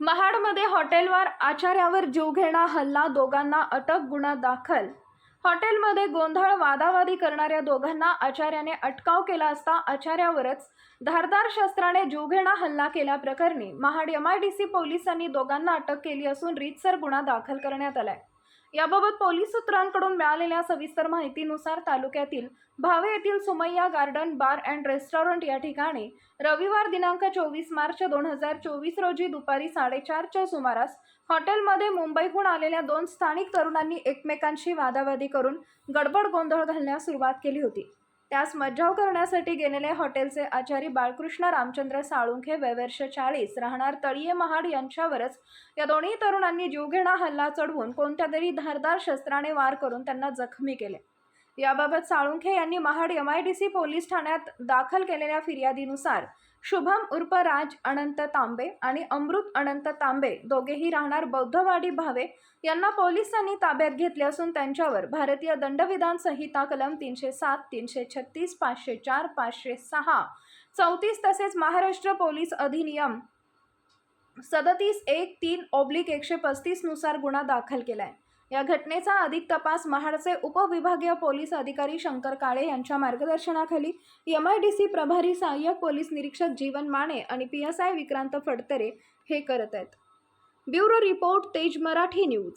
महाडमध्ये हॉटेलवर आचार्यावर जीवघेणा हल्ला दोघांना अटक गुन्हा दाखल. हॉटेलमध्ये गोंधळ वादावादी करणाऱ्या दोघांना आचार्याने अटकाव केला असता आचार्यावरच धारदार शस्त्राने जीवघेणा हल्ला केल्याप्रकरणी Mahad M I D C पोलिसांनी दोघांना अटक केली असून रीतसर गुन्हा दाखल करण्यात आलाय. याबाबत पोलीस सूत्रांकडून मिळालेल्या सविस्तर माहितीनुसार तालुक्यातील भावे येथील Sumayya garden bar and restaurant या ठिकाणी रविवार दिनांक चोवीस मार्च दोन हजार चोवीस रोजी दुपारी साडेचारच्या सुमारास हॉटेलमध्ये मुंबईहून आलेल्या दोन स्थानिक तरुणांनी एकमेकांशी वादावादी करून गडबड गोंधळ घालण्यास सुरुवात केली होती. त्यास मज्जाव करण्यासाठी गेलेले हॉटेलचे आचारी बाळकृष्ण रामचंद्र साळुंखे वयवर्ष चाळीस राहणार तळीये महाड यांच्यावरच. या दोन्ही तरुणांनी जीवघेणा हल्ला चढवून कोणत्या तरी धारदार शस्त्राने वार करून त्यांना जखमी केले. याबाबत साळुंखे यांनी Mahad M I D C police ठाण्यात दाखल केलेल्या फिर्यादीनुसार शुभम उर्फ राज अनंत तांबे आणि अमृत अनंत तांबे दोघेही राहणार बौद्धवाडी भावे यांना पोलिसांनी ताब्यात घेतले असून त्यांच्यावर भारतीय दंडविधान संहिता कलम तीनशे सात तीनशे छत्तीस पाचशे चार पाचशे सहा चौतीस तसेच महाराष्ट्र पोलीस अधिनियम सदतीस एक तीन ऑब्लिक एकशे पस्तीसनुसार गुन्हा दाखल केला आहे या घटनेचा अधिक तपास महाडचे उपविभागीय पोलीस अधिकारी शंकर काळे यांच्या मार्गदर्शनाखाली एम आय डी सी प्रभारी सहाय्यक पोलीस निरीक्षक जीवन माने आणि P S I Vikrant Phadtare हे करत आहेत. ब्युरो रिपोर्ट तेज मराठी न्यूज.